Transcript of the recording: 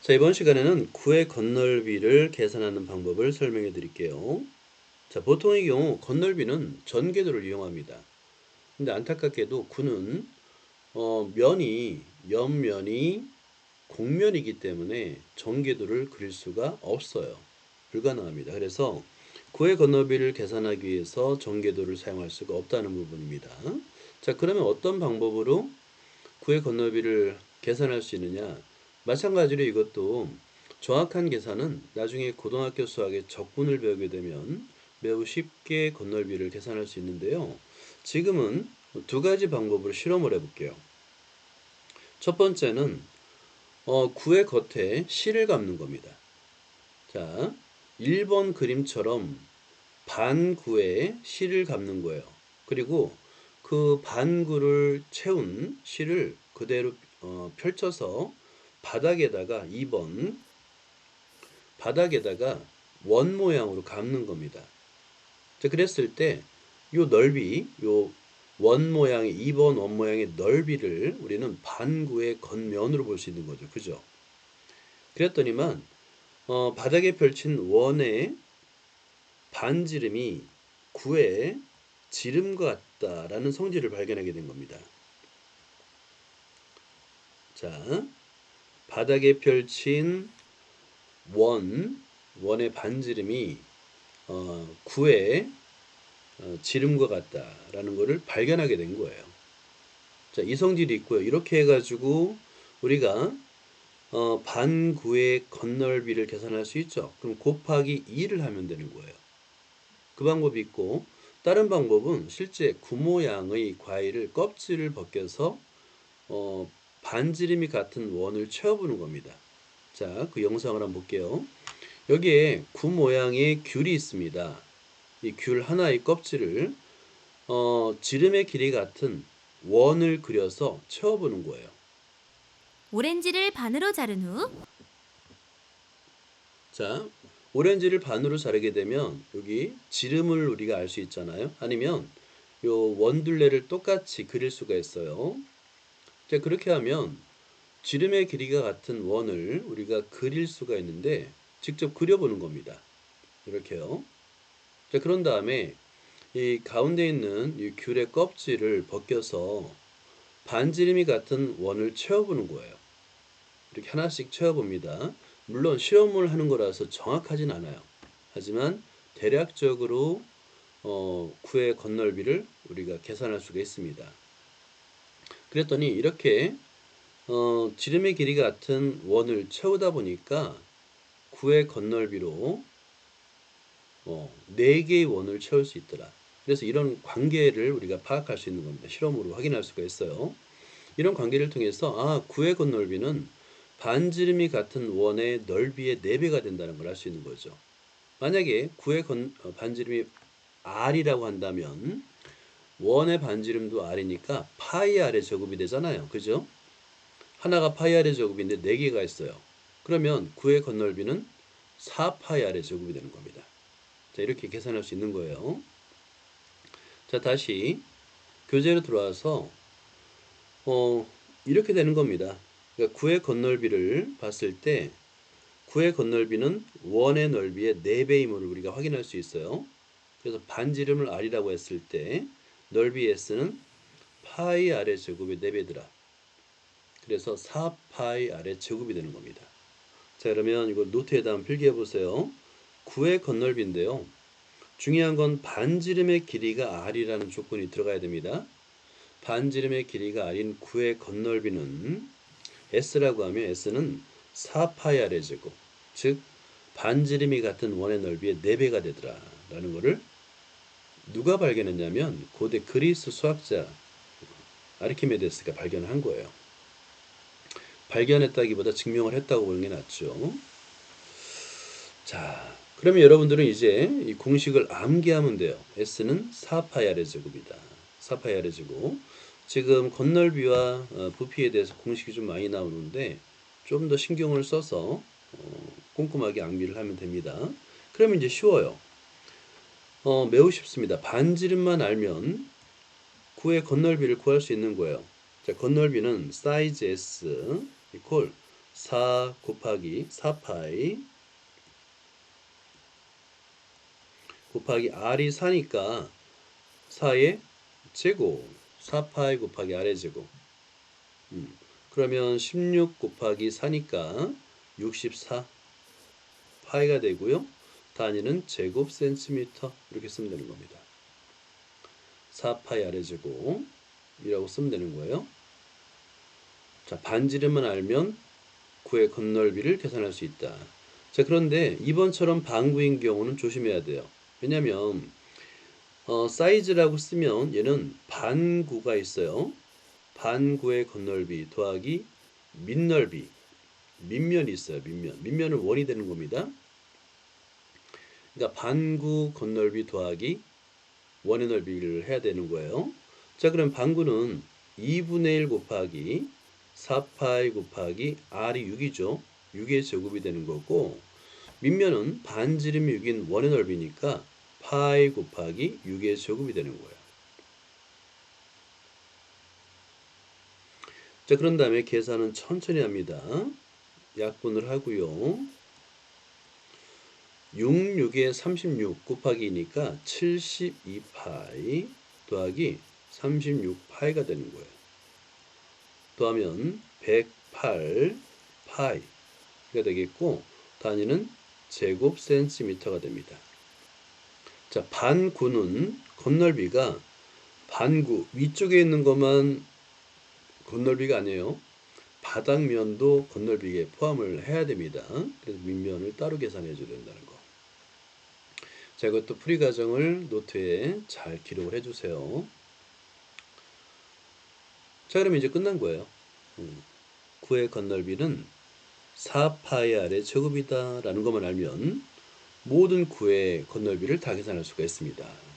자, 이번 시간에는 구의 건널비를 계산하는 방법을 설명해 드릴게요. 자, 보통의 경우 건널비는 전개도를 이용합니다. 근데 안타깝게도 구는 어, 면이 옆면이 곡면이기 때문에 전개도를 그릴 수가 없어요. 불가능합니다. 그래서 구의 건널비를 계산하기 위해서 전개도를 사용할 수가 없다는 부분입니다. 자, 그러면 어떤 방법으로 구의 건널비를 계산할 수 있느냐? 마찬가지로 이것도 정확한 계산은 나중에 고등학교 수학의 적분을 배우게 되면 매우 쉽게 건널비를 계산할 수 있는데요. 지금은 두 가지 방법으로 실험을 해볼게요. 첫 번째는 어, 구의 겉에 실을 감는 겁니다. 자, 1번 그림처럼 반구에 실을 감는 거예요. 그리고 그 반구를 채운 실을 그대로 어, 펼쳐서 바닥에다가 2번 바닥에다가 원 모양으로 감는 겁니다. 자, 그랬을 때 요 넓이, 요 원 모양의 2번 원 모양의 넓이를 우리는 반구의 겉면으로 볼 수 있는 거죠. 그죠? 그랬더니만 어, 바닥에 펼친 원의 반지름이 구의 지름과 같다라는 성질을 발견하게 된 겁니다. 자, 바닥에 펼친 원, 원의 반지름이 어, 구의 어, 지름과 같다라는 것을 발견하게 된 거예요. 자, 이 성질이 있고요. 이렇게 해가지고 우리가 어, 반구의 건널비를 계산할 수 있죠. 그럼 곱하기 2를 하면 되는 거예요. 그 방법이 있고 다른 방법은 실제 구 모양의 과일을 껍질을 벗겨서 어, 반지름이 같은 원을 채워보는 겁니다. 자, 그 영상을 한번 볼게요. 여기에 구 모양의 귤이 있습니다. 이 귤 하나의 껍질을 어, 지름의 길이 같은 원을 그려서 채워보는 거예요. 오렌지를 반으로 자른 후 자, 오렌지를 반으로 자르게 되면 여기 지름을 우리가 알 수 있잖아요. 아니면 요 원둘레를 똑같이 그릴 수가 있어요. 자, 그렇게 하면 지름의 길이가 같은 원을 우리가 그릴 수가 있는데 직접 그려보는 겁니다. 이렇게요. 자, 그런 다음에 이 가운데 있는 이 귤의 껍질을 벗겨서 반지름이 같은 원을 채워보는 거예요. 이렇게 하나씩 채워봅니다. 물론 실험을 하는 거라서 정확하진 않아요. 하지만 대략적으로 어, 구의 건널비를 우리가 계산할 수가 있습니다. 그랬더니 이렇게 어, 지름의 길이 같은 원을 채우다 보니까 구의 건널비로 어, 4개의 원을 채울 수 있더라. 그래서 이런 관계를 우리가 파악할 수 있는 겁니다. 실험으로 확인할 수가 있어요. 이런 관계를 통해서 아, 구의 건널비는 반지름이 같은 원의 넓이의 4배가 된다는 걸 알 수 있는 거죠. 만약에 구의 건, 어, 반지름이 r이라고 한다면 원의 반지름도 r이니까 파이 r의 제곱이 되잖아요. 그죠? 하나가 파이 r의 제곱인데 4개가 있어요. 그러면 구의 건널비는 4파이 r의 제곱이 되는 겁니다. 자, 이렇게 계산할 수 있는 거예요. 자, 다시 교재로 들어와서 어, 이렇게 되는 겁니다. 그러니까 구의 건널비를 봤을 때 구의 건널비는 원의 넓이의 4배임을 우리가 확인할 수 있어요. 그래서 반지름을 r이라고 했을 때 넓이 s는 파이 r의 제곱의 4배더라. 그래서 4파이 r의 제곱이 되는 겁니다. 자 그러면 이거 노트에다 한번 필기해 보세요. 구의 건널비인데요. 중요한 건 반지름의 길이가 r이라는 조건이 들어가야 됩니다. 반지름의 길이가 r인 구의 건널비는 s라고 하면 s는 4파이 r의 제곱, 즉 반지름이 같은 원의 넓이의 4배가 되더라 라는 것을 누가 발견했냐면 고대 그리스 수학자 아르키메데스가 발견한 거예요. 발견했다기보다 증명을 했다고 보는 게 낫죠. 자, 그러면 여러분들은 이제 이 공식을 암기하면 돼요. S는 4파이 r의 제곱이다. 4파이 r의 제곱. 지금 건널비와 어, 부피에 대해서 공식이 좀 많이 나오는데 좀 더 신경을 써서 어, 꼼꼼하게 암기를 하면 됩니다. 그러면 이제 쉬워요. 어, 매우 쉽습니다. 반지름만 알면 구의 건널비를 구할 수 있는 거예요. 자, 건널비는 사이즈 S 이퀄 4 곱하기 4파이 곱하기 r이 4니까 4의 제곱 4파이 곱하기 r의 제곱 음, 그러면 16 곱하기 4니까 64 파이가 되고요. 단위는 제곱 센티미터 이렇게 쓰면 되는 겁니다. 4파이 아래 제곱이라고 쓰면 되는 거예요. 자, 반지름만 알면 구의 건널비를 계산할 수 있다. 자, 그런데 이번처럼 방구인 경우는 조심해야 돼요. 왜냐면 어, 사이즈라고 쓰면 얘는 반구가 있어요. 반구의 건널비 더하기 밑넓이 밑면이 있어요. 밑면. 밑면은 원이 되는 겁니다. 그러니까 반구 건넓이 더하기 원의 넓이를 해야 되는 거예요. 자, 그럼 반구는 2분의 1 곱하기 4파이 곱하기 r이 6이죠. 6의 제곱이 되는 거고 밑면은 반지름이 6인 원의 넓이니까 파이 곱하기 6의 제곱이 되는 거예요. 자, 그런 다음에 계산은 천천히 합니다. 약분을 하고요. 6, 6에 36 곱하기니까 72파이 더하기 36파이가 되는 거예요. 더하면 108 파이가 되겠고 단위는 제곱 센티미터가 됩니다. 자, 반구는 건널비가 반구 위쪽에 있는 것만 건널비가 아니에요. 바닥면도 건널비에 포함을 해야 됩니다. 그래서 밑면을 따로 계산해 줘야 된다는 거. 자, 이것도 풀이 과정을 노트에 잘 기록을 해 주세요. 자, 그러면 이제 끝난 거예요. 음, 구의 건널비는 4파이 아래 제곱이다 라는 것만 알면 모든 구의 건널비를 다 계산할 수가 있습니다.